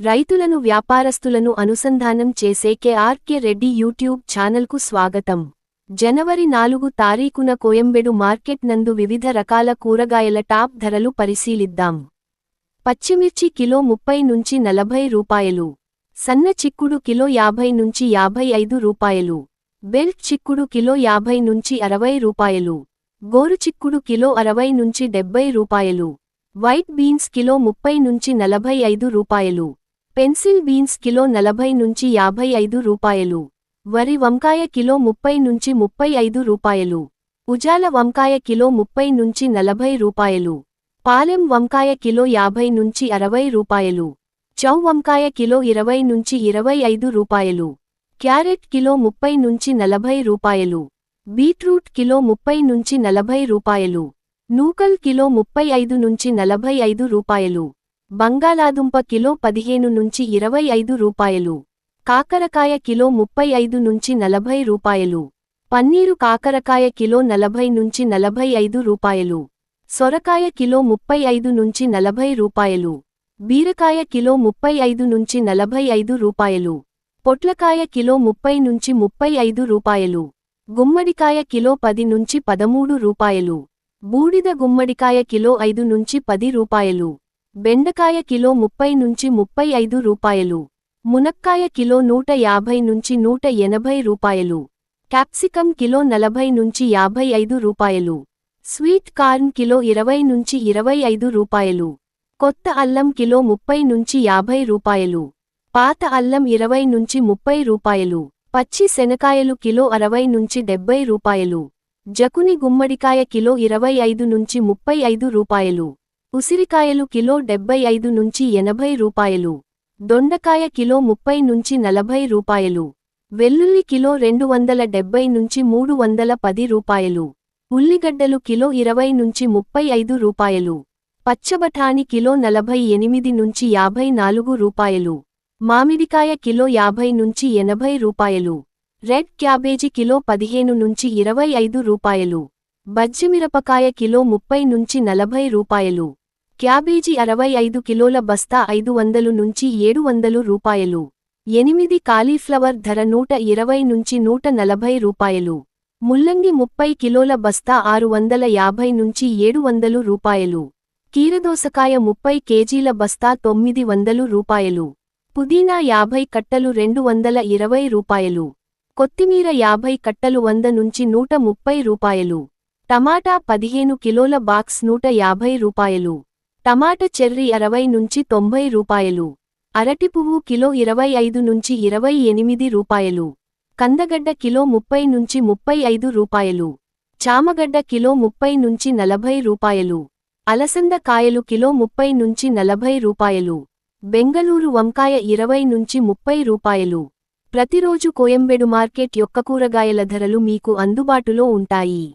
రైతులను వ్యాపారస్తులను అనుసంధానం చేసే కెఆర్కే రెడ్డి యూట్యూబ్ ఛానల్కు స్వాగతం. జనవరి నాలుగు తారీఖున కోయంబెడు మార్కెట్ నందు వివిధ రకాల కూరగాయల టాప్ ధరలు పరిశీలిద్దాం. పచ్చిమిర్చి కిలో ముప్పై నుంచి నలభై రూపాయలు. సన్న చిక్కుడు కిలో యాభై నుంచి యాభై ఐదు రూపాయలు. బెల్ట్ చిక్కుడు కిలో యాభై నుంచి అరవై రూపాయలు. గోరు చిక్కుడు కిలో అరవై నుంచి డెబ్బై రూపాయలు. వైట్ బీన్స్ కిలో ముప్పై నుంచి నలభై ఐదు రూపాయలు. పెన్సిల్ బీన్స్ కిలో నలభై నుంచి యాభై ఐదు రూపాయలు. వరి వంకాయ కిలో ముప్పై నుంచి ముప్పై ఐదు రూపాయలు. ఉజాల వంకాయ కిలో ముప్పై నుంచి నలభై రూపాయలు. పాలెం వంకాయ కిలో యాభై నుంచి అరవై రూపాయలు. చౌ వంకాయ కిలో ఇరవై నుంచి ఇరవై ఐదు రూపాయలు. క్యారెట్ కిలో ముప్పై నుంచి నలభై రూపాయలు. బీట్రూట్ కిలో ముప్పై నుంచి నలభై రూపాయలు. నూకల్ కిలో ముప్పై ఐదు నుంచి నలభై ఐదు రూపాయలు. బంగాళాదుంప కిలో పదిహేను నుంచి ఇరవై ఐదు రూపాయలు. కాకరకాయ కిలో ముప్పై ఐదు నుంచి నలభై రూపాయలు. పన్నీరు కాకరకాయ కిలో నలభై నుంచి నలభై ఐదు రూపాయలు. సొరకాయ కిలో ముప్పై ఐదు నుంచి నలభై రూపాయలు. బీరకాయ కిలో ముప్పై ఐదు నుంచి నలభై ఐదు రూపాయలు. పొట్లకాయ కిలో ముప్పై నుంచి ముప్పై ఐదు రూపాయలు. గుమ్మడికాయ కిలో పది నుంచి పదమూడు రూపాయలు. బూడిద గుమ్మడికాయ కిలో ఐదు నుంచి పది రూపాయలు. బెండకాయ కిలో ముప్పై నుంచి ముప్పై ఐదు రూపాయలు. మునక్కాయ కిలో నూట యాభై నుంచి నూట ఎనభై రూపాయలు. క్యాప్సికం కిలో నలభై నుంచి యాభై ఐదు రూపాయలు. స్వీట్ కార్న్ కిలో ఇరవై నుంచి ఇరవై ఐదు రూపాయలు. కొత్త అల్లం కిలో ముప్పై నుంచి యాభై రూపాయలు. పాత అల్లం ఇరవై నుంచి ముప్పై రూపాయలు. పచ్చి శనకాయలు కిలో అరవై నుంచి డెబ్బై రూపాయలు. జకుని గుమ్మడికాయ కిలో ఇరవై ఐదు నుంచి ముప్పై ఐదు రూపాయలు. ఉసిరికాయలు కిలో డెబ్బై ఐదు నుంచి ఎనభై రూపాయలు. దొండకాయ కిలో ముప్పై నుంచి నలభై రూపాయలు. వెల్లుల్లి కిలో రెండు వందల డెబ్బై నుంచి మూడు వందల పది రూపాయలు. ఉల్లిగడ్డలు కిలో ఇరవై నుంచి ముప్పై ఐదు రూపాయలు. పచ్చబఠాని కిలో నలభై ఎనిమిది నుంచి యాభై నాలుగు రూపాయలు. మామిడికాయ కిలో యాభై నుంచి ఎనభై రూపాయలు. రెడ్ క్యాబేజీ కిలో పదిహేను నుంచి ఇరవై ఐదు రూపాయలు. బజ్జిమిరపకాయ కిలో ముప్పై నుంచి నలభై రూపాయలు. క్యాబేజీ అరవై ఐదు కిలోల బస్తా ఐదు వందలు నుంచి ఏడు వందలు రూపాయలు. ఎనిమిది కాలీఫ్లవర్ ధర నూట ఇరవై నుంచి నూట నలభై రూపాయలు. ముల్లంగి ముప్పై కిలోల బస్తా ఆరు వందల యాభై నుంచి ఏడు వందలు రూపాయలు. కీరదోసకాయ ముప్పై కేజీల బస్తా తొమ్మిది వందలు రూపాయలు. పుదీనా యాభై కట్టలు రెండు వందల ఇరవై రూపాయలు. కొత్తిమీర యాభై కట్టలు వంద నుంచి నూట ముప్పై రూపాయలు. టమాటా పదిహేను కిలోల బాక్స్ నూట యాభై రూపాయలు. టమాటా చెర్రీ అరవై నుంచి తొంభై రూపాయలు. అరటి పువ్వు కిలో ఇరవై ఐదు నుంచి ఇరవై ఎనిమిది రూపాయలు. కందగడ్డ కిలో ముప్పై నుంచి ముప్పై ఐదు రూపాయలు. చామగడ్డ కిలో ముప్పై నుంచి నలభై రూపాయలు. అలసంద కాయలు కిలో ముప్పై నుంచి నలభై రూపాయలు. బెంగళూరు వంకాయ ఇరవై నుంచి ముప్పై రూపాయలు. ప్రతిరోజు కోయంబెడు మార్కెట్ యొక్క కూరగాయల ధరలు మీకు అందుబాటులో ఉంటాయి.